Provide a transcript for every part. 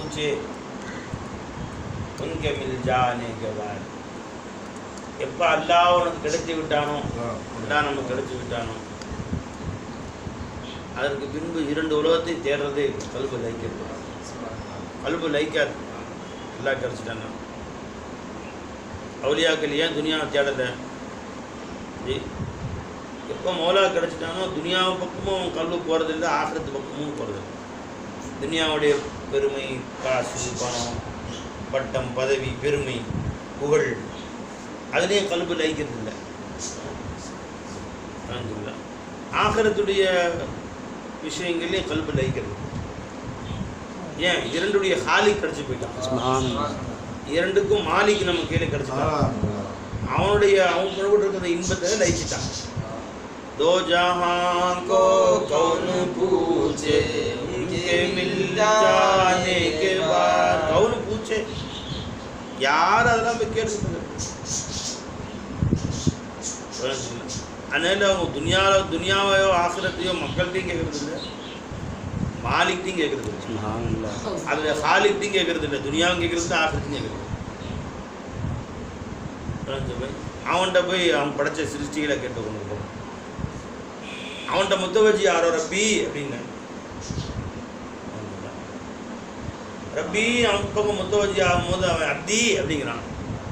पूछे உன்கே மில்ஜானே கவால் எப்போ அல்லாஹ் உனக்கு கிடைத்து விட்டானோ அல்லாஹ் நமக்கு கிடைச்சி விட்டானோ அதற்கு பின்பு இரண்டு உலகத்தை தேடுறது கல்பு லைக்கிறது கல்பு லைக்காது. அல்லாஹ் கிடைச்சிட்டாங்க. அவுலியாக்கள் ஏன் துனியாவை தேடலை? எப்போ மௌலா கிடைச்சிட்டானோ துனியாவை பக்கமும் கல்வு போகிறதில்லை ஆகிறத்து பக்கமும் போகிறதில்லை துனியாவுடைய பெருமை காசு பணம் பட்டம் பதவி பெருமை புகழ் அதுலேயும் கல்வி லயிக்கிறது இல்லை அல்ஹம்துலில்லாஹ். ஆகிரத்துடைய விஷயங்கள்லேயும் கல்வி லயிக்கிறது ஏன் இரண்டுடைய ஹாலி கிடைச்சி போயிட்டான் இரண்டுக்கும் மாலிக் நம்ம கீழே கிடைச்சிட்டான் அவனுடைய அவன் புறப்பட்டு இருக்கிற இன்பத்தை லயிச்சிட்டான் दो जहां को कौन पूछे उनके मिल जाने के बाद कौन पूछे யார் அதெல்லாம் போய் கேட்டுக்கிட்டு அதனால அவங்க துனியாவில் துனியாவையோ ஆசிரத்தையோ மக்கள்கிட்டையும் கேட்கறது இல்லை மாலிக்டையும் கேட்கறது இல்லை அதில் ஹாலிக்டையும் கேட்கறது இல்லை துனியாவும் கேட்கறது இல்லை ஆசிரத்தையும் கேட்கறது இல்லை. அவன்கிட்ட போய் அவன் படைச்ச சிருஷ்டிகளை கேட்டு கொண்டு போகணும் அவன்கிட்ட முத்தவஜி யாரோ ரப்பி அப்படின்னு ரப்பி அவன் பக்கம் முத்தவஜி ஆகும்போது அவன் அத்தி அப்படிங்கிறான்.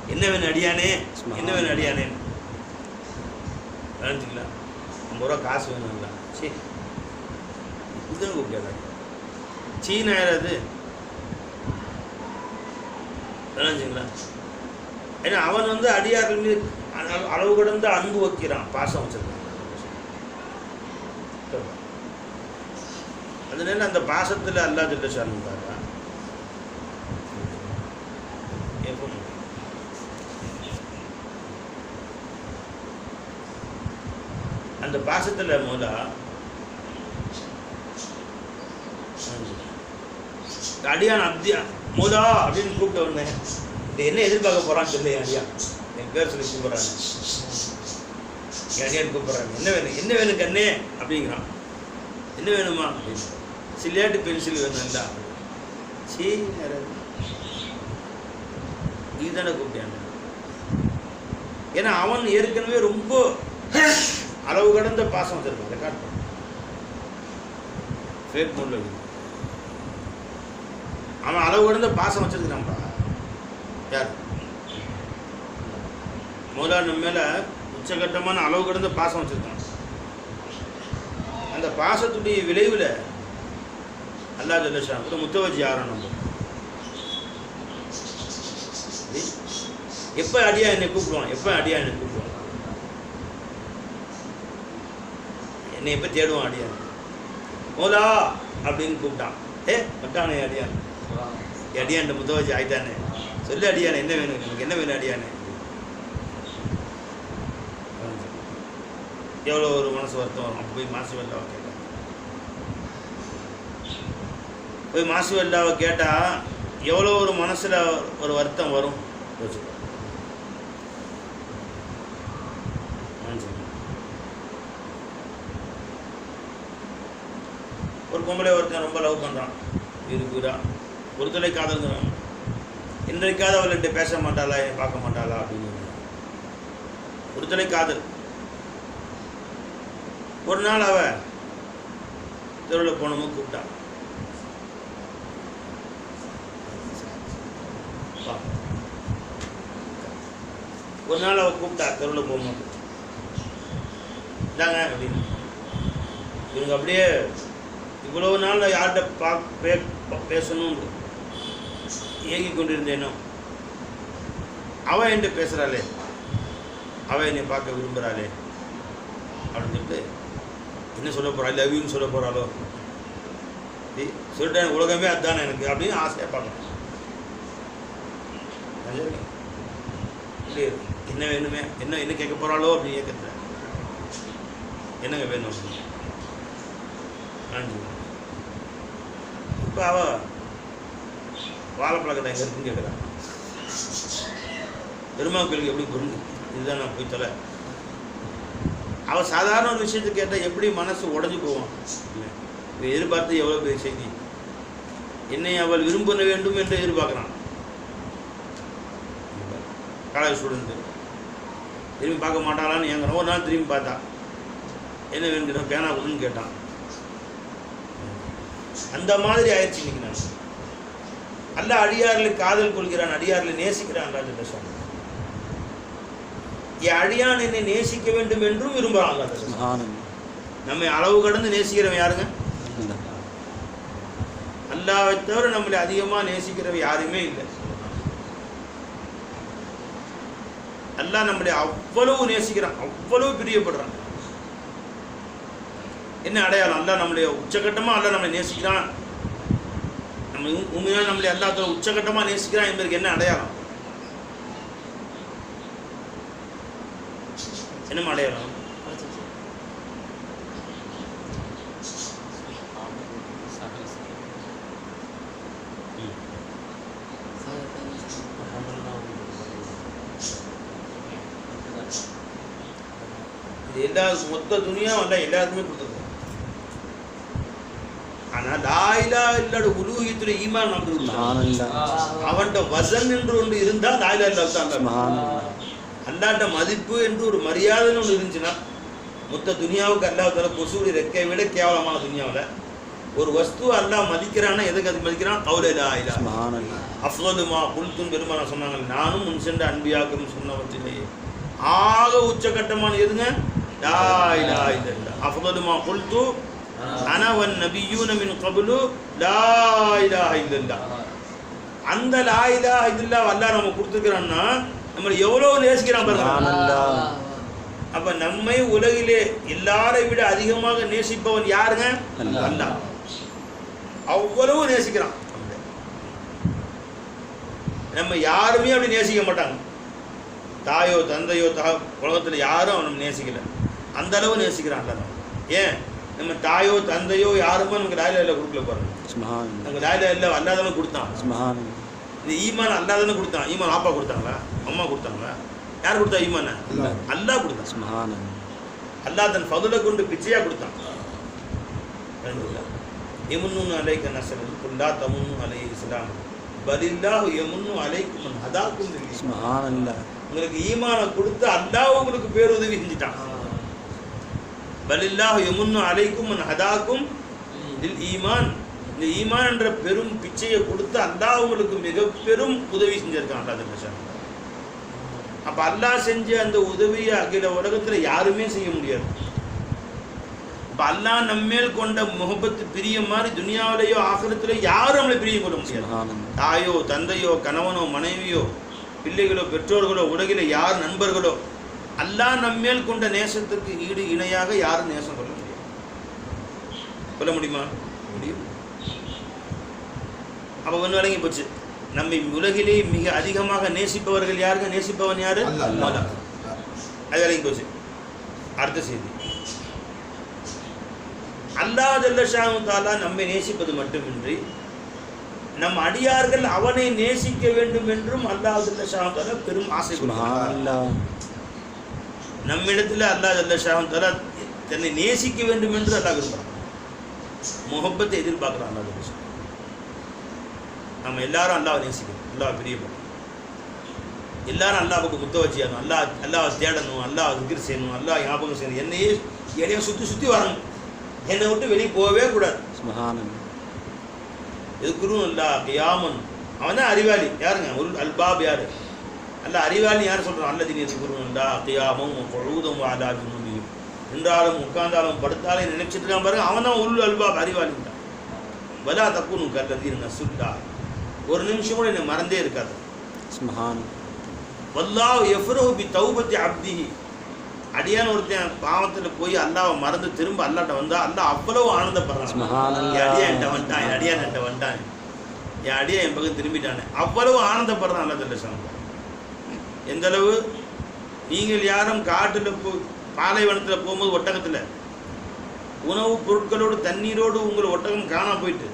என்ன வேணும் அடியானே? என்ன வேணும் அடியானே? நினச்சிக்கலாம் ஐம்பது ரூபா காசு வேணும்ல சீ இதுன்னு கூப்பிட்டாரு சீனா யாராவது நினச்சிங்களா ஏன்னா அவன் வந்து அடியார்கள் மீது அள- அளவு கடந்த அன்பு வைக்கிறான் பாசம் வச்சிருக்கான். அதனால அந்த பாசத்தில் அல்லா ஜில்ல சார்ந்தாரா அந்த பாசத்தில் மூலா அடியான் அப்தியா மூலா அப்படின்னு கூப்பிட்ட உடனே இது என்ன எதிர்பார்க்க போறான்னு சொல்லி அடியா என் பேர் சொல்லி கூப்பிட்றாங்க என் அடியான் கூப்பிட்றாங்க என்ன வேணும்? என்ன வேணும் கண்ணே? அப்படிங்கிறான். என்ன வேணுமா? அப்படின்னு. சில்லியாட்டு பென்சில் வேணும்டா சீ இதுதானே கூப்பிட்டாங்க ஏன்னா அவன் ஏற்கனவே ரொம்ப அளவு கடந்த பாசம் வச்சிருக்கான் அதை காட்டுறான் ஃபேக் மூடில் அவன் அளவு கடந்த பாசம் வச்சிருக்கான்ப்பா யார்? முதல்ல நம்ம மேலே உச்சகட்டமான அளவு கடந்த பாசம் வச்சிருக்கான். அந்த பாசத்துடைய விளைவில் அல்லா ஜல்லஷா கூட முத்தவஜி யாரும் நம்ம. எப்போ அடியா என்னை கூப்பிடுவான்? எப்போ அடியா என்னை கூப்பிடுவான்? என்னை எப்போ தேடுவான் அடியான். மோலா அப்படின்னு கூப்பிட்டான். ஏ வட்டானே அடியான். அடியான் முத்தவஜி ஆயிட்டானே. சொல்லு அடியானே என்ன வேணும்? எனக்கு என்ன வேணும் அடியானே? எவ்வளோ ஒரு மனசு வருத்தம் வரும். அப்போ போய் மாசு வெள்ளாவை கேட்டான் போய் மாசு வெள்ளாவை கேட்டால் எவ்வளோ ஒரு மனசில் ஒரு வருத்தம் வரும். யோசிச்சு ஒரு பொம்பளை ஒருத்தன் ரொம்ப லவ் பண்ணுறான் இருக்குறா ஒரு தொலை காதல்கிறான் இன்றைக்காவது அவள்கிட்ட பேச மாட்டாளா பார்க்க மாட்டாளா அப்படின்னு. ஒரு தொலை காதல் ஒரு நாள் அவ தெருவில் போனவங்க கூப்பிட்டா. வா. ஒரு நாள் அவ கூப்பிட்டா தெருவில் போகும்போது. இதாங்க அப்படின்னு. இவங்க அப்படியே இவ்வளவு நாள் நான் யார்கிட்ட பா பே பேசணும் ஏங்கி கொண்டிருந்தேனோ? அவன் என்கிட்ட பேசுகிறாளே அவன் என்னை பார்க்க விரும்புகிறாளே அப்படின்னு சொல்லிட்டு என்ன சொல்ல போகிறா லவ்யூன்னு சொல்ல போகிறாளோ சொல்லிட்டேன். உலகமே அதுதானே எனக்கு? அப்படின்னு ஆசையாக பார்க்கணும் இல்லையே என்ன வேணுமே? என்ன என்ன கேட்க போகிறாளோ அப்படின்னு கேட்குறேன் என்னங்க வேணும்? அப்படின்னு. இப்போ அவ வாழைப்பழ கடை இருக்குன்னு கேட்குறான். பெருமாள் கோயிலுக்கு எப்படி புரிஞ்சு இதுதான் நான் போய் தொலை அவள் சாதாரண ஒரு விஷயத்தை கேட்டால் எப்படி மனசு உடஞ்சி போவான்? இவன் எதிர்பார்த்து எவ்வளோ பெரிய செய்தி? என்னை அவள் விரும்ப வேண்டும் என்று எதிர்பார்க்குறான். காலேஜ் ஸ்டூடெண்ட்டு திரும்பி பார்க்க மாட்டாளான்னு எங்க ஒரு நாள் திரும்பி பார்த்தா. என்ன வேணும் கேட்டான் பேனா கொடுன்னு கேட்டான். அந்த மாதிரி ஆயிடுச்சு இன்னைக்கு நான் அல்ல அடியாரில் காதல் கொள்கிறான் அடியாரில் நேசிக்கிறான் ராஜ சொன்னான் என் அடியான் என்னை நேசிக்க வேண்டும் என்றும் விரும்புகிறான். சுப்ஹானல்லாஹ் நம்மை அளவு கடந்து நேசிக்கிறவன் யாருங்க? அல்லாவை தவிர நம்மளை அதிகமாக நேசிக்கிறவன் யாருமே இல்லை. அல்லாஹ் நம்மளை அவ்வளவு நேசிக்கிறான் அவ்வளவு பிரியப்படுறான். என்ன அடையாளம்? அல்லாஹ் நம்மளுடைய உச்சகட்டமாக அல்லாஹ் நம்மளை நேசிக்கிறான். நம்ம உண்மையாக நம்மளை அல்லாஹ் உச்சகட்டமாக நேசிக்கிறான் என்பதற்கு என்ன அடையாளம்? என்ன அடையாளம்? எல்லா மொத்த துணியாவும் அல்ல எல்லாருக்குமே கொடுத்துருக்கோம் ஆனா லாயிலா இல்லாத உலூகியத்துல ஈமான் சுப்ஹானல்லாஹ் அவன்கிட்ட வசன் என்று ஒன்று இருந்தா லாயிலா இல்லா தான் அல்லாட்ட மதிப்பு என்று ஒரு மரியாதைன்னு ஒன்று இருந்துச்சுன்னா மொத்த துனியாவுக்கு அல்லாஹ் தர கொசுடி ரெக்கை விட கேவலமான துனியாவில் ஒரு வஸ்து அல்லாஹ் மதிக்கிறான்னா எதுக்கு அது மதிக்கிறான்? கவுல லா இலா சுப்ஹானல்லாஹ் அஃப்லலுமா குல்தும் பெருமானா சொன்னாங்க நானும் முன் சென்ற அன்பியாக்கும் சொன்னவற்றிலேயே ஆக உச்சகட்டமான எதுங்க? லா இலா இல்லல்லா. அஃப்லலுமா குல்து அன வன் நபியூன மின் கபுலு லா இலாஹ இல்லல்லா அந்த லா இலாஹ இல்லல்லா அல்லாஹ் நம்ம கொடுத்துருக்கிறான்னா நம்மளை எவ்வளோ நேசிக்கிறான் பாருங்க. சுப்ஹானல்லாஹ். அப்ப நம்மை உலகிலே எல்லாரை விட அதிகமாக நேசிப்பவன் யாருங்க. அல்லாஹ். அவ்வளவு நேசிக்கிறான். நம்ம யாருமே அப்படி நேசிக்க மாட்டாங்க. தாயோ தந்தையோ தக உலகத்தில் யாரும் அவனை நேசிக்கல. அந்த அளவு நேசிக்கிறான். ஏன்? நம்ம தாயோ தந்தையோ யாருமே நமக்கு லாயிலா இல்லை கொடுக்கல பாருங்க. நமக்கு லாயிலா இல்லை அல்லாதவன் கொடுத்தான். இந்த ஈமான் அல்லாதவனு கொடுத்தான். ஈமான் அப்பா கொடுத்தாங்களா? அம்மா கொடுத்தாங்களா? யார் கொடுத்தா ஈமான. அல்லாஹ். கொடுத்தான். அல்லாஹ் தன் ஃபதுலை கொண்டு பிச்சையா கொடுத்தான். எமுன்னு அலைக்க நசல் குல்லா தமுன்னு அலை இஸ்லாம். பதில்லாஹ் எமுன்னு அலைக்கும். சுப்ஹானல்லாஹ் உங்களுக்கு ஈமானை கொடுத்து அல்லாஹ் உங்களுக்கு பேருதவி செஞ்சுட்டான். பலில்லாஹ் எமுன்னு அலைக்கும் ஹதாக்கும் லில் ஈமான். இந்த ஈமான் என்ற பெரும் பிச்சையை கொடுத்து அல்லாஹ் உங்களுக்கு மிக பெரும் உதவி செஞ்சிருக்கான் அல்லாஹ் தன் அப்ப அல்லாஹ் செஞ்ச அந்த உதவியை அகில உலகத்துல யாருமே செய்ய முடியாது. அப்ப அல்லாஹ் நம்மேல் கொண்ட முகப்பத்து பிரியம் மாதிரி துனியாவிலேயோ ஆகிரத்திலேயோ யாரும் நம்மளை பிரியம் கொள்ள முடியாது. தாயோ தந்தையோ கணவனோ மனைவியோ பிள்ளைகளோ பெற்றோர்களோ உலகில யார் நண்பர்களோ அல்லாஹ் நம்மேல் கொண்ட நேசத்துக்கு ஈடு இணையாக யாரும் நேசம் கொள்ள முடியாது. கொள்ள முடியுமா? முடியும். அப்ப ஒன்று வழங்கி போச்சு. நம்மை உலகிலே மிக அதிகமாக நேசிப்பவர்கள் யாருங்க? நேசிப்பவன் யாரு. அது வரைக்கும் போச்சு. அடுத்த செய்தி. அல்லாஹ் ஜல்லஷாஹு தாலா நம்மை நேசிப்பது மட்டுமின்றி நம் அடியார்கள் அவனை நேசிக்க வேண்டும் என்றும் அல்லாஹ் ஜல்லஷாஹு தாலா பெரும் ஆசை கொள்கிறார். நம்மிடத்தில் அல்லாஹ் ஜல்லஷாஹு தாலா தன்னை நேசிக்க வேண்டும் என்று அல்லாஹ் விரும்புகிறான் முகப்பத்தை எதிர்பார்க்குறான் அல்லாஹ் ஜல்லஷாஹு நம்ம எல்லாரும் அல்லாஹ் நேசிக்கணும். அல்லாஹ் பிரியப்படும். எல்லாரும் அல்லாஹ்வுக்கு முத்த வச்சிடணும் அல்லாஹ் அல்லாஹ் தேடணும் அல்லாஹ் திக்ர் செய்யணும் அல்லாஹ் ஞாபகம் செய்யணும். என்னையே என்னைய சுற்றி சுற்றி வரணும். என்னை விட்டு வெளியே போகவே கூடாது. எதுக்குரும் அல்லா கியாமன். அவன் தான் அறிவாளி. யாருங்க? உல் அல்பாப் யாரு? அல்ல அறிவாளி யார் சொல்கிறான் அல்லதின் எதுக்குரும் அல்லா கியாமும் பொழுதும் வாலா ஜுனூபியும் நின்றாலும் உட்கார்ந்தாலும் படுத்தாலும் நினைச்சிட்டு இருக்கான் பாருங்க. அவன் தான் உல் அல்பாப் அறிவாளி தான் வலா தக்குனு கல்லதீன் நசுல்லா ஒரு நிமிஷம் கூட என்னை மறந்தே இருக்காது. சுப்ஹானல்லாஹ் வல்லாஹ் எஃப்ரஹு பி தௌபத்தி அப்திஹி. அடியான் ஒருத்தன் பாவத்தில் போய் அல்லாவை மறந்து திரும்ப அல்லாட்ட வந்தா அல்லாஹ் அவ்வளவு ஆனந்தப்படுறான். என் அடியான் என்கிட்ட வந்துட்டான் என் அடியான் என்கிட்ட வந்துட்டான். என் அடியான் என் பக்கம் திரும்பிட்டானே. அவ்வளவு ஆனந்தப்படுறான் அல்லா தல்ல அளவு நீங்கள் யாரும் காட்டுல போ பாலைவனத்தில் போகும்போது ஒட்டகத்தில். உணவுப் பொருட்களோடு தண்ணீரோடு உங்கள் ஒட்டகம் காணாம போயிட்டு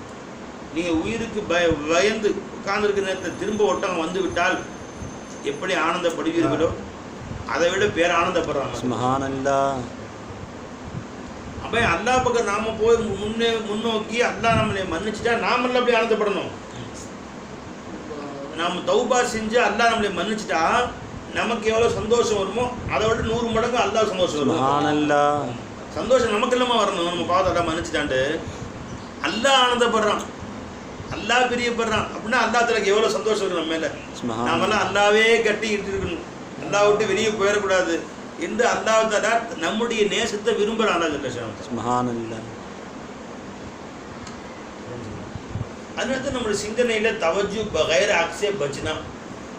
நீங்கள் உயிருக்கு பய பயந்து உட்கார்ந்துருக்க நேரத்தில் திரும்ப ஒட்டகம் வந்து விட்டால் எப்படி ஆனந்தப்படுவீர்களோ? அதை விட பேர் ஆனந்தப்படுறாங்க. Subhanallah. அப்போ அல்லாஹ் பக்கம் நாம போய் முன்னே முன்னோக்கி அல்லாஹ் நம்மளை மன்னிச்சுட்டா நாமெல்லாம் அப்படி ஆனந்தப்படணும். நாம தௌபா செஞ்சு அல்லாஹ் நம்மளை மன்னிச்சுட்டா நமக்கு எவ்வளோ சந்தோஷம் வருமோ அதை விட நூறு மடங்கு அல்லாஹ் சந்தோஷம் வரும். சந்தோஷம் நமக்கு இல்லாம வரணும்? நம்ம பாவத்தை எல்லாம் மன்னிச்சுட்டான்ட்டு. அல்லாஹ் ஆனந்தப்படுறான். அல்லாஹ் பிரியப்படுறான். அப்படின்னா அல்லாஹ் தலக்கு எவ்வளோ சந்தோஷம் இருக்கு நம்ம மேல. நாமெல்லாம் அல்லாவே கட்டி இருக்கணும். அல்லாஹ் விட்டு வெளியே போயிடக்கூடாது. என்று அல்லாஹ் தலா நம்முடைய நேசத்தை விரும்புகிறான் Subhanallah. அதனால தான் நம்மளுடைய சிந்தனையில் தவஜு பகைர அக்ஸே பஜ்னா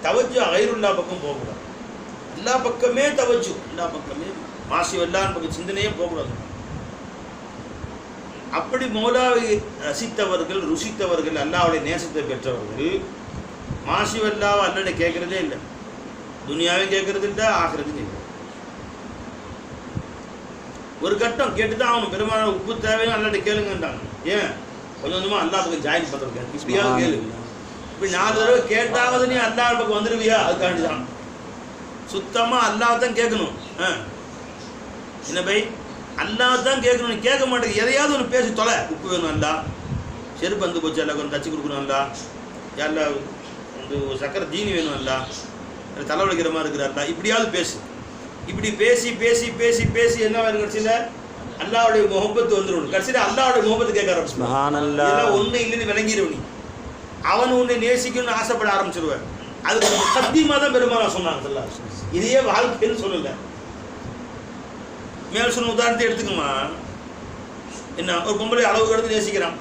தவஜு அகைருல்லா பக்கம் போகக்கூடாது. எல்லா பக்கமே தவஜு எல்லா பக்கமே மாசி வெள்ளான் பக்கம் சிந்தனையே போகக்கூடாது. அப்படி மௌலாவை ரசித்தவர்கள் ருசித்தவர்கள் அல்லாவுடைய நேசத்தை பெற்றவர்கள் மாசி வெல்லாவை அல்லாட கேட்கறதே இல்லை. துனியாவையும் கேட்கறது இல்லை ஆகிறதும் இல்லை. ஒரு கட்டம் கேட்டு தான் அவனு பெருமான உப்பு தேவைன்னு அல்லாட்ட கேளுங்கன்றாங்க. ஏன்? கொஞ்சம் கொஞ்சமாக அல்லா பக்கம் ஜாயின் பண்ணுறேன் இப்படியாவது கேளு. இப்படி நாலு தடவை கேட்டாவது நீ அல்லா பக்கம் வந்துடுவியா அதுக்காண்டி தான். சுத்தமாக அல்லாஹ் தான் கேட்கணும். ஆ. என்ன பை? அல்லாஹ் தான் கேட்கணும். நீ கேட்க மாட்டேங்க எதையாவது ஒன்று பேசி தொலை. உப்பு வேணும் அல்லா செருப்பு வந்து போச்சு. அல்லா கொஞ்சம் தச்சு கொடுக்கணும் அல்லா எல்லா வந்து சக்கரை ஜீனி வேணும் அல்லா தலை வலிக்கிற மாதிரி இருக்கிற அல்லா இப்படியாவது பேசு. இப்படி பேசி பேசி பேசி பேசி என்ன வரும் கடைசியில்? அல்லாவுடைய முகப்பத்து வந்துடும் கடைசியில் அல்லாவுடைய முகப்பத்து கேட்க ஆரம்பிச்சு ஒண்ணு இல்லைன்னு விளங்கிடுவ நீ. அவன் உன்னை நேசிக்கணும்னு ஆசைப்பட ஆரம்பிச்சிருவேன். அதுக்கு சத்தியமாக தான் பெருமாள் சொன்னாங்க ஸல்லல்லாஹு இதையே வாழ்க்கைன்னு சொல்லல. மேல் சொன்ன உதாரணத்தை எடுத்துக்கமா என்ன ஒரு பொம்பளை அளவு கடந்து நேசிக்கிறான்.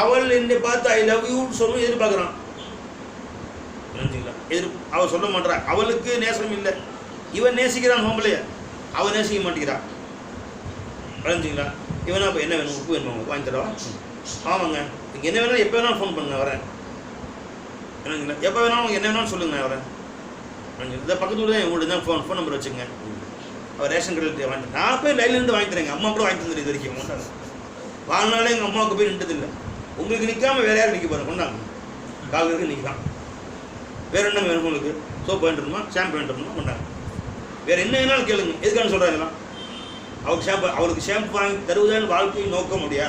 அவள் என்னை பார்த்து ஐ லவ் யூ சொல்லணும் எதிர்பார்க்குறான். புரிஞ்சுங்களா? எதிர் அவள் சொல்ல மாட்றா அவளுக்கு நேசம் இல்லை. இவன் நேசிக்கிறான் பொம்பளைய. அவள் நேசிக்க மாட்டேங்கிறான் புரிஞ்சுங்களா? இவனா இப்போ என்ன வேணும்? உப்பு வேணுமா? வாங்கி தரவா? ஆமாங்க. நீங்கள் என்ன வேணாலும் எப்போ வேணாலும் ஃபோன் பண்ணுங்க வரேன். என்னங்களா எப்போ வேணாலும் என்ன வேணாலும் சொல்லுங்க அவரை. இந்த பக்கத்து ஊர் தான் என் வீடு. தான் ஃபோன் ஃபோன் நம்பர் வச்சுங்க அவர் ரேஷன் கடையில் வாங்கி நான் போய் லைன்லேருந்து வாங்கி தரேங்க அம்மா கூட வாங்கி தந்துரு இது வரைக்கும். வாழ்நாளே எங்கள் அம்மாவுக்கு போய் நின்றதில்லை. உங்களுக்கு நிற்காம வேற யாரும் நிற்க பாருங்க கொண்டாங்க கால் இருக்கு நிற்கலாம் வேற என்ன வேணும் உங்களுக்கு? சோப் வேண்டுமா ஷாம்பு வேண்டுமா கொண்டாங்க வேற என்ன வேணாலும் கேளுங்க. எதுக்கான சொல்கிறாங்களாம் அவருக்கு ஷாம்பு அவருக்கு ஷாம்பு வாங்கி தருவதான்னு வாழ்க்கையை நோக்க முடியா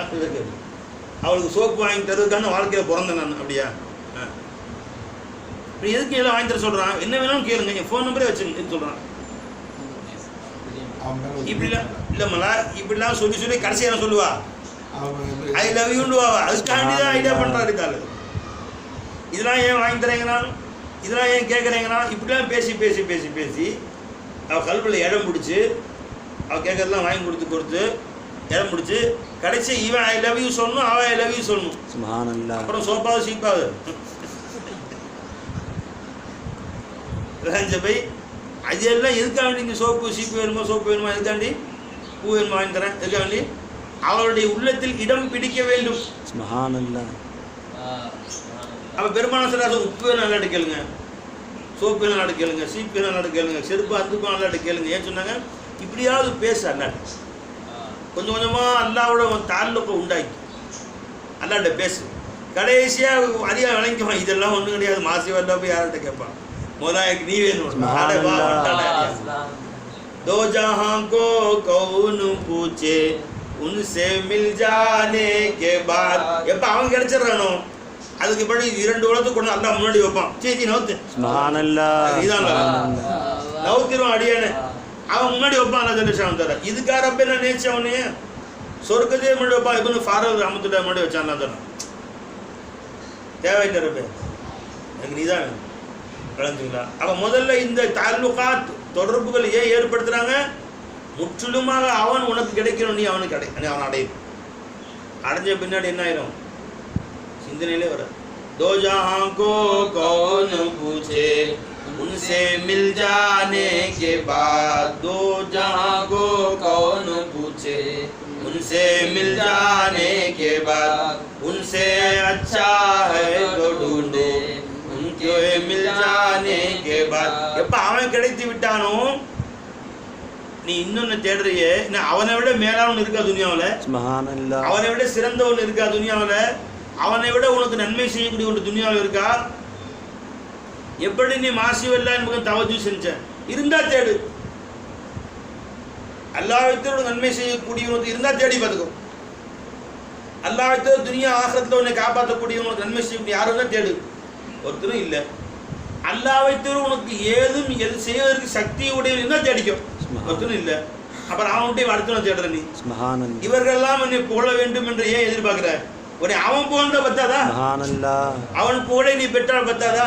அது இருக்கு. அவளுக்கு சோப்பு வாங்கி தருவதுக்கான வாழ்க்கையில் பிறந்தேன் நான் அப்படியா? ஆ. இப்படி எதுக்கு எல்லாம் வாங்கி தர சொல்கிறான் என்ன வேணாலும் கேளுங்க என் ஃபோன் நம்பரே வச்சுங்க சொல்கிறான் இப்படிலாம் இல்லைம்மலா இப்படிலாம் சொல்லி சொல்லி கடைசி என்ன சொல்லுவா. ஐ லவ் யூண்டுவாவா அதுக்காண்டி தான் ஐடியா பண்ணுறாரு காலு இதெல்லாம் ஏன் வாங்கி தரேங்கண்ணா இதெல்லாம் ஏன் கேட்குறீங்கன்னா இப்படிலாம் பேசி பேசி பேசி பேசி அவள் கல்வியில் இடம் பிடிச்சி அவள் கேட்கறதெல்லாம் வாங்கி கொடுத்து கொடுத்து இடம் பிடிச்சி கடைசி இவன் ஐ லவ் யூ சொல்லணும் அவன் ஐ லவ் யூ சொல்லணும். Subhanallah. அப்புறம் சோப்பாவது சீப்பாவது. ரஞ்ச போய் அதெல்லாம் எதுக்காண்டி நீங்கள் சோப்பு சீப்பு வேணுமா சோப்பு வேணுமா எதுக்காண்டி? பூ வேணுமா வாங்கி தரேன். எதுக்காண்டி? அவளுடைய உள்ளத்தில் இடம் பிடிக்க வேண்டும். Subhanallah. அப்போ பெருமான சில உப்பு வேணும் நல்லா கேளுங்க. சோப்பு வேணும் நல்லா கேளுங்க. சீப்பு வேணும் நல்லா கேளுங்க. செருப்பு அதுக்கும் நல்லா கேளுங்க. ஏன் சொன்னாங்க? இப்படியாவது பேசு அல்லாட்ட கொஞ்சம் கொஞ்சமாக அல்லாவோட தாலுக்கு உண்டாக்கி அல்லாட்ட பேசு கடைசியாக அதிகம் விளங்கிக்குவான் இதெல்லாம் ஒன்றும் கிடையாது மாசி வரல போய் யார்கிட்ட கேட்பான் முதலாயக்கு நீ வேணும் அட வா, வந்துட்டானே அடியா. दो जहां को कौन पूछे उनसे मिल जाने के बाद எப்ப அவன் கிடைச்சிடறானோ அதுக்கு படி இரண்டு உலகத்துக்கு கொண்டு அல்லா முன்னாடி வைப்பான் சீச்சி நவுத்து Subhanallah. இதான் Subhanallah. நவுத்திரும் அடியானு அவன் முன்னாடி வைப்பான் அல்லா ஜென்ரேஷன் தர இதுக்காக ரப்ப என்ன நேச்சு சொர்க்கத்தையே முன்னாடி வைப்பான் இப்போ ஃபாரூக் அமத்துட்டா முன்னாடி வச்சான் தானே தேவையில்லை ரப்ப. எனக்கு நீதான் விளைஞ்சுங்களா அவன் முதல்ல இந்த தாலுகாத் தொடர்புகள் ஏன் ஏற்படுத்துகிறாங்க முற்றிலுமாக அவன் உனக்கு கிடைக்கணும் நீ அவனுக்கு கிடை அவன் அடையும் அடைஞ்ச பின்னாடி என்ன ஆயிரும்? சிந்தனையிலே வர தோஜாங்கோ கௌனம் பூஜே कौन पूछे उनसे मिल जाने के बाद दो जहां को कौन पूछे उनसे मिल जाने के बाद उनसे अच्छा है तो ढूंढो उनके मिल जाने के बाद எப்ப அவன் கிடைத்து விட்டானோ நீ இன்னொன்னு தேடுறியே இன்னும் அவனை விட மேலானவன் இருக்கா துனியாவுல சுபஹானல்லாஹ் அவனை விட சிறந்தவன் இருக்கா துனியாவுல அவனை விட உனக்கு நன்மை செய்யக்கூடிய ஒரு துனியாவில் இருக்கா எப்படி நீ மாசிவல்லா என்பதை தவஜு செஞ்ச? இருந்தா தேடு. அல்லாஹ்வித்தோட நன்மை செய்யக்கூடியவனுக்கு இருந்தா தேடி பார்த்துக்கோ. அல்லாஹ்வித்தோட துனியா ஆசிரத்தில் உன்னை காப்பாற்றக்கூடியவனுக்கு நன்மை செய்யக்கூடிய யாரும் தான் தேடு. ஒருத்தரும் இல்லை. அல்லாஹ்வை தவிர உனக்கு ஏதும் எது செய்வதற்கு சக்தி உடைய இருந்தால் தேடிக்கும் ஒருத்தரும் இல்லை. அப்புறம் அவன்கிட்ட அடுத்தவன் தேடுற நீ. இவர்களெல்லாம் என்னை புகழ வேண்டும் என்று ஏன் எதிர்பார்க்கிற உடனே அவன் புகழ்ந்தா பத்தாதா? அவன் புகழை நீ பெற்றால் பத்தாதா?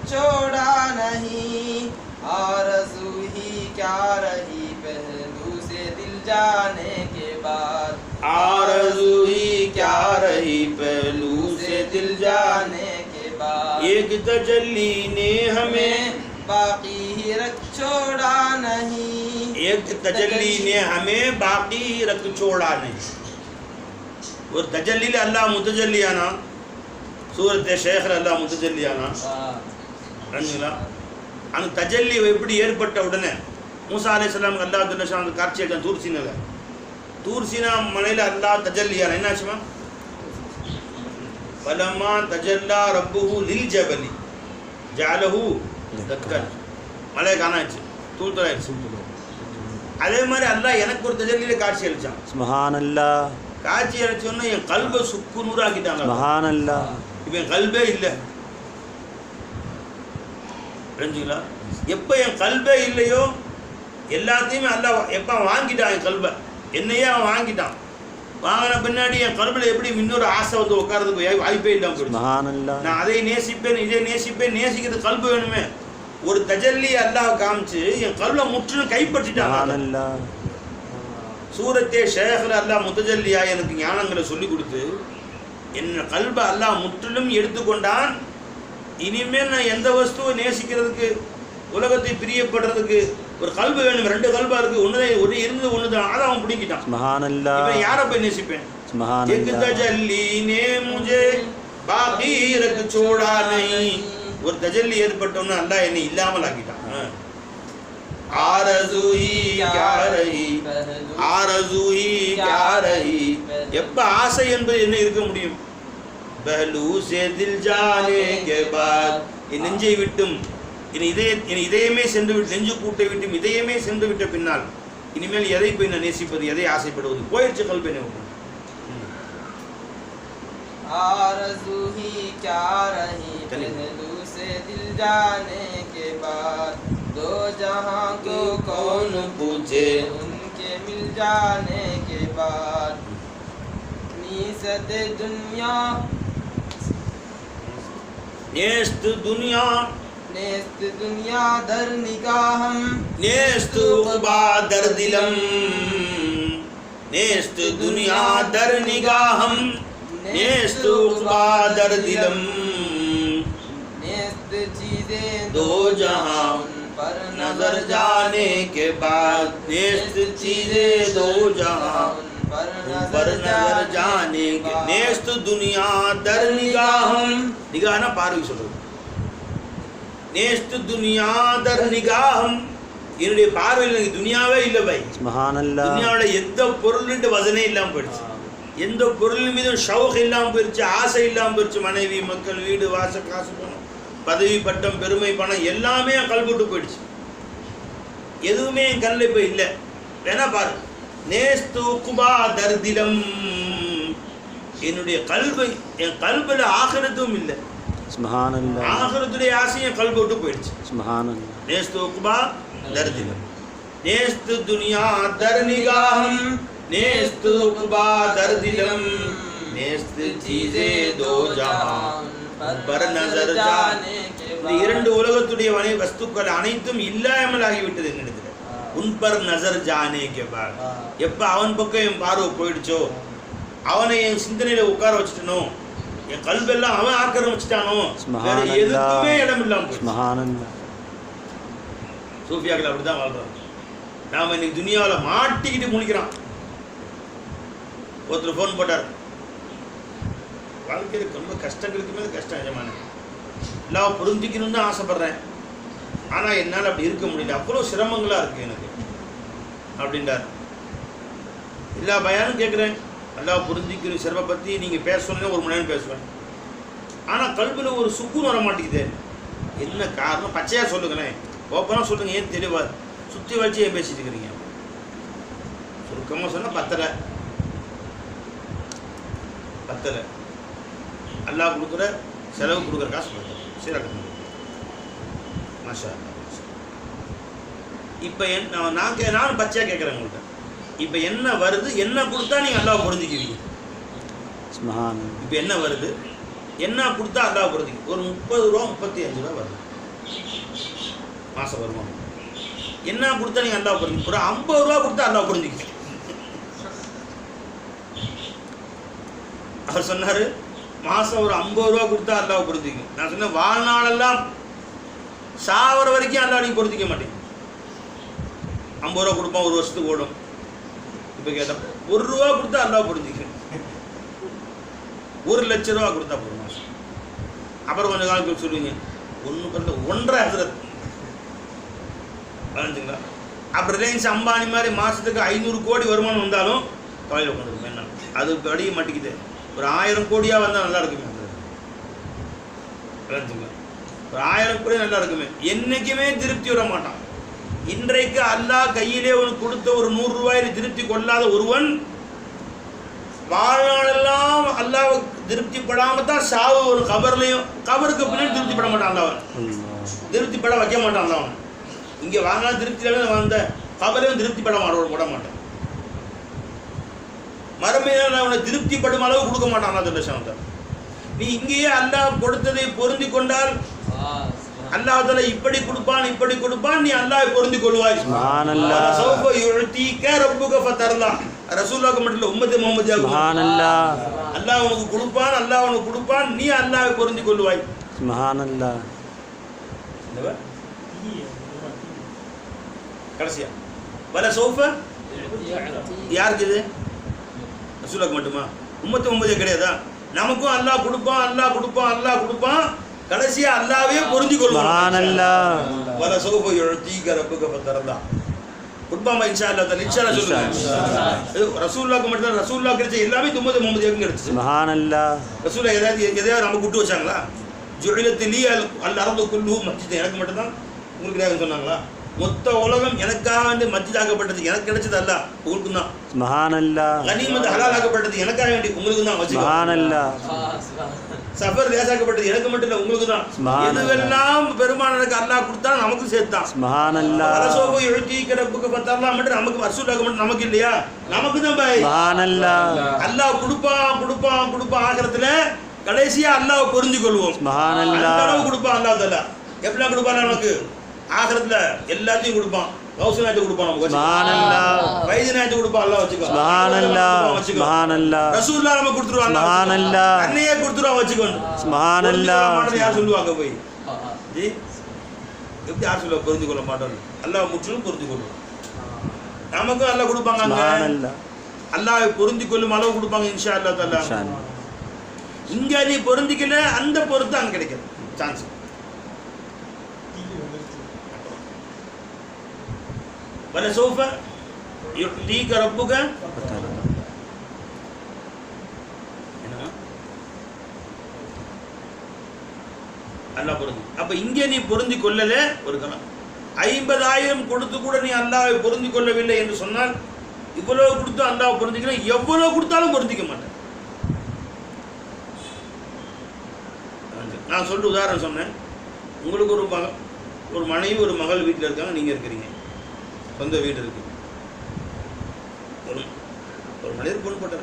چھوڑا نہیں آرزو ہی کیا رہی پہلو سے دل جانے کے بعد۔ آرزو ہی کیا رہی پہلو سے دل جانے کے بعد۔ ایک تجلی نے ہمیں باقی ہی رکھ چھوڑا نہیں۔ ایک تجلی نے ہمیں باقی ہی رکھ چھوڑا نہیں۔ اور تجلیل اللہ متجلیانا سورت شیخ اللہ متجلیانہ புரிஞ்சுங்களா அந்த தஜல்லி எப்படி ஏற்பட்ட உடனே மூசா அலைஹிஸ்ஸலாம் அல்லாஹ் துல்லஷான் அந்த காட்சி எடுத்தான் தூர்சீனில் தூர்சீனா மலையில் அல்லாஹ் தஜல்லியானா என்னாச்சுமா பலமா தஜல்லா ரப்புஹு லில் ஜபலி ஜாலஹு தக்கன். மலை காணாச்சு தூள் தூளாயிடுச்சு அதே மாதிரி அல்லாஹ் எனக்கு ஒரு தஜல்லியில காட்சி அளிச்சான். சுபஹானல்லாஹ் காட்சி அளிச்சோன்னா என் கல்வை சுக்கு நூறாக்கிட்டாங்க. சுபஹானல்லாஹ் இப்போ என் கல்பே இல்லை. புரிஞ்சுங்களா? எப்போ என் கல்பே இல்லையோ எல்லாத்தையுமே அல்லாஹ் எப்போ வாங்கிட்டான் என் கல்பை என்னையே அவன் வாங்கிட்டான். வாங்கின பின்னாடி என் கல்பில் எப்படி இன்னொரு ஆசை வந்து உட்காரதுக்கு வாய்- வாய்ப்பே இல்லாமல் நான் அதை நேசிப்பேன் இதை நேசிப்பேன் நேசிக்கிறது கல்பு வேணுமே. ஒரு தஜல்லி அல்லாஹ் காமிச்சு என் கல்வை முற்றிலும் கைப்பற்றிட்டான் சூரத்தே ஷேഖர் அல்லாஹ் முத்தஜல்லியா எனக்கு ஞானங்களை சொல்லி கொடுத்து என் கல்பை அல்லாஹ் முற்றிலும் எடுத்துக்கொண்டான். இனிமேல் நான் எந்த வஸ்துவை நேசிக்கிறதுக்கு உலகத்தை பிரியப்படுறதுக்கு ஒரு கல்வி வேணும் ரெண்டு கல்வா இருக்கு ஒண்ணுதே ஒன்று இருந்தது ஒண்ணுதான் அதை அவன் பிடிக்கிட்டான். யாரை போய் நேசிப்பேன்? பாக்கி இருக்கு ஒரு தஜல்லி ஏற்பட்டோம்னா அல்லா என்னை இல்லாமல் ஆக்கிட்டான். ஆரசூஹி யாரஹி எப்ப ஆசை என்பது என்ன இருக்க முடியும்? பஹலு சே தில் ஜானே கே பாத் என் நெஞ்சை விட்டும் என் இதய என் இதயமே சென்று விட்டு நெஞ்சு கூட்டை விட்டும் இதயமே சென்று விட்ட பின்னால் இனிமேல் எதை போய் நான் நேசிப்பது எதை ஆசைப்படுவது போயிடுச்சு கல்வி என்ன आरज़ू ही क्या रही चलिए। पहलू से दिल जाने के बाद दो जहां को कौन पूछे उनके मिल जाने के बाद नीसत दुनिया نیست دنیا نیست دنیا در نکاہم نیست قبا در دلم نیست دنیا در نگاہم نیست قبا در دلم نیست چیزیں دو جہاں پر نظر جانے کے بعد نیست چیزیں دو جہاں پر نظر جانے کے بعد இருக்கு நேஸ்து துனியா தர் நிகாஹம் நிகாஹ்னா பார்வை சொல்றது. நேஸ்து துனியா தர் நிகாஹம் என்னுடைய பார்வையில் எனக்கு துனியாவே இல்லை பை மகானல்லா துனியாவோட எந்த பொருள் வசனே இல்லாமல் போயிடுச்சு. எந்த பொருள் மீதும் ஷவுக் இல்லாமல் போயிடுச்சு ஆசை இல்லாமல் போயிடுச்சு மனைவி மக்கள் வீடு வாச காசு பணம் பதவி பட்டம் பெருமை பணம் எல்லாமே கல்புட்டு போயிடுச்சு. எதுவுமே என் கண்ணில் இப்போ இல்லை. வேணா பாரு. நேஸ்து குபா தர்திலம். என்னுடைய கல்வை என் கல்பில் ஆகிறதும் இல்லை. ஆகிறதுடைய ஆசை என் கல்பை விட்டு போயிடுச்சு. நேஸ்து உக்பா தர்திகம் நேஸ்து துனியா தர்நிகாகம் நேஸ்து உக்பா தர்திலம் நேஸ்து சீதே தோஜா ஜஹான் பர நசர் இந்த இரண்டு உலகத்துடைய வனை வஸ்துக்கள் அனைத்தும் இல்லாமல் ஆகிவிட்டது என்னிடத்துல. உன்பர் நசர் ஜானே கேப்பார் எப்ப அவன் பக்கம் என் பார்வை போயிடுச்சோ? அவனை என் சிந்தனையில உட்கார வச்சுட்டனோ? என் கல்வெல்லாம் அவன் ஆக்கிரமிச்சிட்டானோ? வேற எதுக்குமே இடம் இல்லாம சூஃபியாக்கள் அப்படிதான் வாழ்றோம் நாம இன்னைக்கு துனியாவுல மாட்டிக்கிட்டு முழிக்கிறான். ஒருத்தர் ஃபோன் போட்டார். வாழ்க்கையில் ரொம்ப கஷ்டங்களுக்கு மேல கஷ்டம் எஜமான. எல்லாம் புரிஞ்சுக்கணும்னு தான் ஆசைப்படுறேன். ஆனா என்னால் அப்படி இருக்க முடியல. அவ்வளோ சிரமங்களா இருக்கு எனக்கு. அப்படின்றார். எல்லா பயானும் கேட்குறேன் நல்லா புரிஞ்சுக்கிற சிறப்பை பற்றி நீங்கள் பேசணுன்னே ஒரு மணி நேரம் பேசுவேன். ஆனால் கல்வியில் ஒரு சுக்கும் வர மாட்டேங்குது. என்ன காரணம்? பச்சையாக சொல்லுங்களேன் ஓப்பனாக சொல்லுங்கள் ஏன் தெளிவா? சுற்றி வச்சு ஏன் பேசிட்டு இருக்கிறீங்க? சுருக்கமாக சொன்னால் பத்தலை. பத்தலை. அல்லா கொடுக்குற செலவு கொடுக்குற காசு பத்தலை. சீராக மாஷா இப்போ என் நான் நான் நானும் பச்சையாக கேட்குறேன் உங்கள்கிட்ட இப்போ என்ன வருது? என்ன கொடுத்தா நீங்கள் அல்லாஹ் புரிஞ்சுக்குவீங்க? இப்போ என்ன வருது? என்ன கொடுத்தா அல்லாஹ் புரிஞ்சுக்கு ஒரு முப்பது ரூபா முப்பத்தி அஞ்சு ரூபா வருது. மாதம் வருமானம் என்ன கொடுத்தா நீங்கள் அல்லாஹ் புரிஞ்சுக்க ஒரு ஐம்பது ரூபா கொடுத்தா அல்லாஹ் புரிஞ்சுக்கு அவர் சொன்னார் மாதம் ஒரு ஐம்பது ரூபா கொடுத்தா அல்லாஹ் புரிஞ்சுக்கும் நான் சொன்னேன் வாழ்நாளெல்லாம் சாவர வரைக்கும் அல்லாஹ் நீ புரிஞ்சிக்க மாட்டேங்க. ஐம்பது ரூபா கொடுப்பான் ஒரு வருஷத்துக்கு ஓடும். இப்போ கேட்டால் ஒரு ரூபா கொடுத்தா அல்லா புரிஞ்சுக்கிறேன். ஒரு லட்ச ரூபா கொடுத்தா போதும்? அப்புறம் கொஞ்சம் காலம் கழிச்சு சொல்லுவீங்க ஒன்று பிறந்த ஒன்றரை ஹசரத். வளர்ந்துங்களா அப்புறம் ரிலையன்ஸ் அம்பானி மாதிரி மாதத்துக்கு ஐநூறு கோடி வருமானம் வந்தாலும் தொலைவில் உட்காந்துருக்கும். என்ன? அது அடிய மாட்டேங்குது ஒரு ஆயிரம் கோடியாக வந்தால் நல்லா இருக்குமே வளர்ந்துங்களா ஒரு ஆயிரம் கோடி நல்லா இருக்குமே. என்னைக்குமே திருப்தி வர மாட்டான். இன்றைக்கு அல்லாஹ் கையிலே ஒரு கொடுத்த ஒரு நூறு ரூபாயில் திருப்தி கொள்ளாத ஒருவன் வாழ்நாளெல்லாம் அல்லாஹ் திருப்திப்படாம தான் சாவு ஒரு கபர்லையும் கபருக்கு பின்னாடி திருப்திப்பட மாட்டான் அந்தவன் திருப்தி திருப்திப்பட வைக்க மாட்டான் அந்தவன் இங்கே வாங்கினா திருப்தியில வந்த கபரையும் திருப்திப்பட மாட்டான் விட மாட்டான். மறுமையான அவனை திருப்திப்படும் அளவு கொடுக்க மாட்டான் அந்த தலசனத்தை நீ இங்கேயே அல்லாஹ் கொடுத்ததை பொருந்தி கொண்டால் அல்லாஹ் இப்படி கொடுப்பான் இப்படி கொடுப்பான் நீ அல்லாஹ் பொருந்தி கொள்வாய். சௌஃப யுஅதீக ரப்புக ஃபதர்லா. ரசூலுல்லாஹ்க்கு மட்டும் இல்ல உம்மத்து முஹம்மதியா சுப்ஹானல்லாஹ் அல்லாஹ் உனக்கு கொடுப்பான் அல்லாஹ் உனக்கு கொடுப்பான் நீ அல்லாஹ்வை பொருந்தி கொள்வாய். சுப்ஹானல்லாஹ்? கடைசியா. வல சௌஃப? யாருக்கு இது? ரசூலுல்லாஹ்க்கு மட்டுமா? உம்மத்து முஹம்மதியா கிடையாதா? நமக்கும் அல்லாஹ் கொடுப்பான் அல்லாஹ் கொடுப்பான் அல்லாஹ் கொடுப்பான். கடைசியா அல்லாஹ்வே பொருந்தி கொள்வான் சுப்ஹானல்லாஹ் வல சௌஃப யுஅதீக ரப்புக ஃபதர்லா குட்பாமா இன்ஷா அல்லாஹ் தஆலா இன்ஷா அல்லாஹ் சொல்லுங்க இது ரசூலுல்லாஹ்க்கு மட்டும் தான் ரசூலுல்லாஹ் கிடைச்ச எல்லாமே தும்மது முஹம்மதியாவுக்கும் கிடைச்சு சுப்ஹானல்லாஹ் ரசூலா ஏதாவது எதையாவது நம்ம கூட்டு வச்சாங்களா? ஜுஇலத்து லீ அல் அல் அரது குல்லு மஸ்ஜித். எனக்கு மட்டும் தான் உங்களுக்கு தான் சொன்னாங்களா? மொத்த உலகம் எனக்காக வேண்டி மஸ்ஜித் ஆக்கப்பட்டது. எனக்கு கிடைச்சது அல்ல. உங்களுக்கு தான் சுப்ஹானல்லாஹ் கனிமத் ஹலால் ஆக்கப்பட்டது. எனக்காக வேண்டி உங்களுக்கு தான் வச்சுக்கோ சுப்ஹானல்லாஹ் சஃபர் லேசாக்கப்பட்டது. எனக்கு மட்டும் இல்லை உங்களுக்கு தான். எதுவெல்லாம் பெருமானனுக்கு அல்லாஹ் கொடுத்தா நமக்கு சேர்த்தான் சுப்ஹானல்லாஹ் அரசோபு எழுத்தி கிடப்புக்கு பத்தாலாம் மட்டும் நமக்கு ரசூலாக மட்டும் நமக்கு இல்லையா? நமக்கு தான் பாய். சுப்ஹானல்லாஹ் அல்லாஹ் கொடுப்பான் கொடுப்பான் கொடுப்பான். ஆகிறதுல கடைசியா அல்லாஹ் புரிஞ்சு கொள்வோம் அளவு கொடுப்பான் அல்லாஹ் எப்படிலாம் கொடுப்பான் நமக்கு? ஆகிறதுல எல்லாத்தையும் கொடுப்பான். கௌசநாயத்தை கொடுப்பான் நமக்கு. வைத்தியநாயத்தை கொடுப்பான் அல்லாஹ் வச்சுக்கோ. ரசூலுல்லாஹ் நமக்கு கொடுத்துருவான் அல்லாஹ் வச்சுக்கோ. சுப்ஹானல்லாஹ். அன்னையே சுப்ஹானல்லாஹ். புரிஞ்சுக்கொள்ள மாட்டேன்னு யார் சொல்லுவாங்க போய்? ஜி? எப்படி யார் சொல்லுவா? புரிஞ்சு கொள்ள மாட்டோம் அல்லாஹ் முற்றிலும் புரிஞ்சு கொள்ளும் நமக்கும் அல்லாஹ் கொடுப்பாங்க அங்க. அல்லாஹ் பொருந்தி கொள்ளும் அளவு கொடுப்பாங்க இன்ஷா இன்ஷா அல்லாஹ். இங்க நீ பொருந்திக்கல அந்த பொறுத்து அங்க கிடைக்கும். சான்ஸ். ولسوف يعطيك ربك அல்லா என்னமா அல்லாஹ் பொருந்தி அப்ப இங்கே நீ பொருந்தி கொள்ளல ஒரு கணம். ஐம்பதாயிரம் கொடுத்து கூட நீ அல்லாவை பொருந்தி கொள்ளவில்லை என்று சொன்னால் இவ்வளவு கொடுத்து அல்லாவை பொருந்திக்கணும் எவ்வளவு கொடுத்தாலும் பொருந்திக்க மாட்டேன். நான் சொல்ற உதாரணம் சொன்னேன். உங்களுக்கு ஒரு மக ஒரு மனைவி ஒரு மகள் வீட்டில் இருக்காங்க நீங்கள் இருக்கிறீங்க. சொந்த வீடு இருக்கு. ஒரு ஒரு மனிதர் பொண்ணு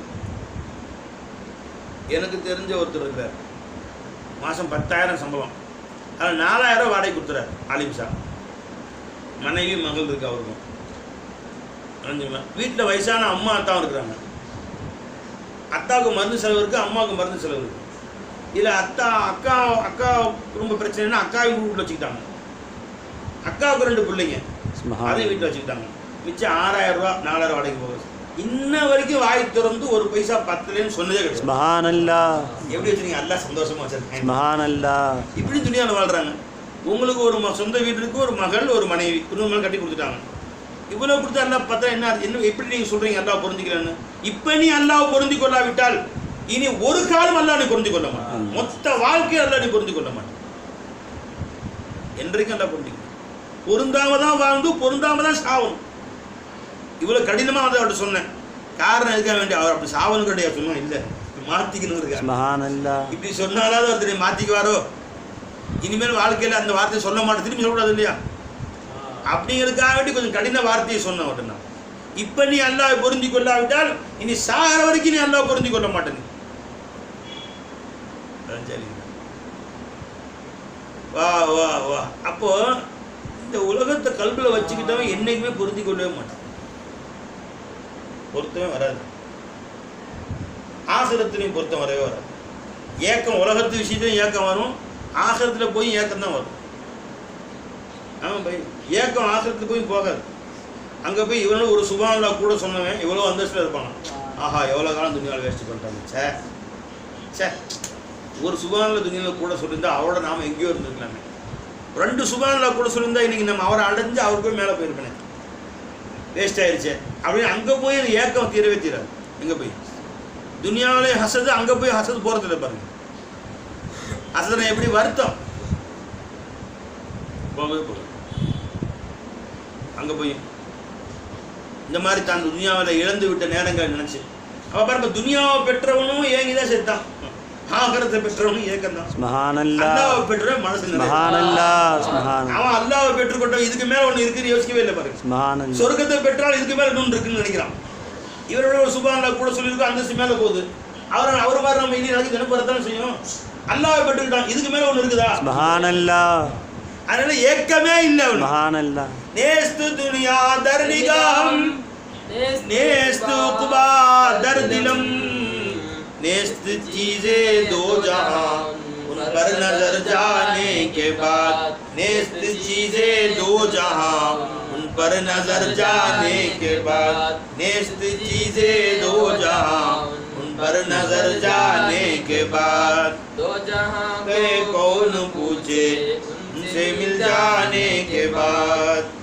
எனக்கு தெரிஞ்ச ஒருத்தர் இருக்கிறார். மாதம் பத்தாயிரம் சம்பளம். அதில் நாலாயிரம் வாடகை கொடுத்துறாரு ஆலிம்ஷா மனைவி மகள் இருக்கு அவருக்கும். புரிஞ்சுங்களா? வீட்டில் வயசான அம்மா அத்தாவும் இருக்கிறாங்க. அத்தாவுக்கு மருந்து செலவு இருக்குது அம்மாவுக்கு மருந்து செலவு இருக்குது இல்லை அத்தா அக்கா அக்கா குடும்ப பிரச்சனைனா அக்காவையும் வீட்டில் வச்சுக்கிட்டாங்க. அக்காவுக்கு ரெண்டு பிள்ளைங்க. அதையும் வீட்டில் வச்சுக்கிட்டாங்க. மிச்சம் ஆறாயிரம் ரூபா நாலாயிரம் வாடகைக்கு போகுது. இன்ன வரைக்கும் வாய் திறந்து ஒரு பைசா பத்துலேன்னு சொன்னதே கிடையாது. சுபஹானல்லா. எப்படி வச்சுருக்கீங்க? எல்லாம் சந்தோஷமா வச்சிருக்கேன். சுபஹானல்லா. இப்படி துணியாவில் வாழ்றாங்க. உங்களுக்கு ஒரு சொந்த வீடு இருக்கு ஒரு மகள் ஒரு மனைவி குடும்பம் மேலே கட்டி கொடுத்துட்டாங்க. இவ்வளோ கொடுத்தா எல்லாம் பார்த்தா என்ன என்ன எப்படி நீங்கள் சொல்கிறீங்க அல்லாஹ் பொருந்திக்கிறேன்னு இப்போ நீ அல்லாஹ் பொருந்தி கொள்ளாவிட்டால் இனி ஒரு காலம் அல்லாஹ் நீ பொருந்தி கொள்ள மாட்டான் மொத்த வாழ்க்கையை அல்லாஹ் நீ பொருந்தி கொள்ள மாட்டான். என்றைக்கும் அல்லாஹ் பொருந்திக்க பொருந்தாம தான் வாழ்ந்து பொருந்தாம தான் சாவணும். இவ்வளோ கடினமாக வந்து அவர்கிட்ட சொன்னேன். காரணம் எதுக்காக வேண்டிய அவர் அப்படி சாவணும் கிடையாது சொன்னோம் இல்லை. மாற்றிக்கணும் இருக்கா இப்படி சொன்னாலாவது ஒருத்தர் மாற்றிக்குவாரோ இனிமேல் வாழ்க்கையில் அந்த வார்த்தையை சொல்ல மாட்டேன். திரும்பி சொல்லக்கூடாது இல்லையா? அப்படிங்கிறதுக்காக வேண்டி கொஞ்சம் கடின வார்த்தையை சொன்னேன் அவர்கிட்ட நான். இப்போ நீ அல்லாஹ் பொருந்தி கொள்ளாவிட்டால் இனி சாகிற வரைக்கும் நீ அல்லாஹ் பொருந்தி கொள்ள மாட்டேன் வா வா வா. அப்போ இந்த உலகத்தை கல்வியில் வச்சுக்கிட்டவன் என்னைக்குமே பொருந்தி கொள்ளவே மாட்டான். பொருத்தமே வராது. ஆசிரத்திலையும் பொருத்தம் வரவே வராது. ஏக்கம் உலகத்து விஷயத்தையும் ஏக்கம் வரும். ஆசிரத்தில் போய் ஏக்கம் தான் வரும். ஆமாம் பை ஏக்கம் ஆசிரத்தில் போய் போகாது. அங்கே போய் இவனும் ஒரு சுபானில் கூட சொன்னவன் இவ்வளோ அந்தஸ்தில் இருப்பாங்க ஆஹா எவ்வளோ காலம் துணியால் வேஸ்ட் பண்ணிட்டாங்க சே சே ஒரு சுபானில் துணியில் கூட சொல்லியிருந்தா அவரோட நாம் எங்கேயோ இருந்திருக்கலாமே. ரெண்டு சுபானில் கூட சொல்லியிருந்தா இன்னைக்கு நம்ம அவரை அடைஞ்சு அவர் போய் மேலே போயிருப்பேனே வேஸ்ட் ஆயிடுச்சு அப்படின்னு அங்கே போய் ஏக்கம் தீரவே தீராது. எங்கே போய்? துனியாவிலே ஹசது அங்கே போய் ஹசது போகிறதில்ல பாருங்க. நான் எப்படி வருத்தம்? போகவே போகுது அங்கே போய். இந்த மாதிரி தான் துனியாவில் இழந்து விட்ட நேரங்கள் நினச்சி. அப்போ பாருங்க துனியாவை பெற்றவனும் ஏங்கிதான் செத்தான். ஆகிறத பெற்றவனும் ஏக்கம் தான் மகானல்லா அல்லாவை பெற்ற மனசு மகானல்லா அவன் இதுக்கு மேல ஒண்ணு இருக்குன்னு யோசிக்கவே இல்லை பாருங்க. மகானல் சொர்க்கத்தை பெற்றால் இதுக்கு மேல இன்னொன்று இருக்குன்னு நினைக்கிறான். இவரோட ஒரு கூட சொல்லியிருக்கோம் அந்தஸ்து மேல போகுது. அவர் அவர் நம்ம இனி நாளைக்கு தினப்பறத்தான் செய்யும் அல்லாவை பெற்றுக்கிட்டான் இதுக்கு மேல ஒண்ணு இருக்குதா? மகானல்லா அதனால ஏக்கமே இல்லை அவன் மகானல்லா நேஸ்து துனியா தர்ணிகாம். நேஸ்து குபா தர்திலம் نیست چیزیں دو جہاں ان پر نظر جانے کے بعد۔ نیست چیزیں دو جہاں ان پر نظر جانے کے بعد۔ نیست چیزیں دو جہاں ان پر نظر جانے کے بعد۔ دو جہاں کے کون پوچھے ان سے مل جانے کے بعد۔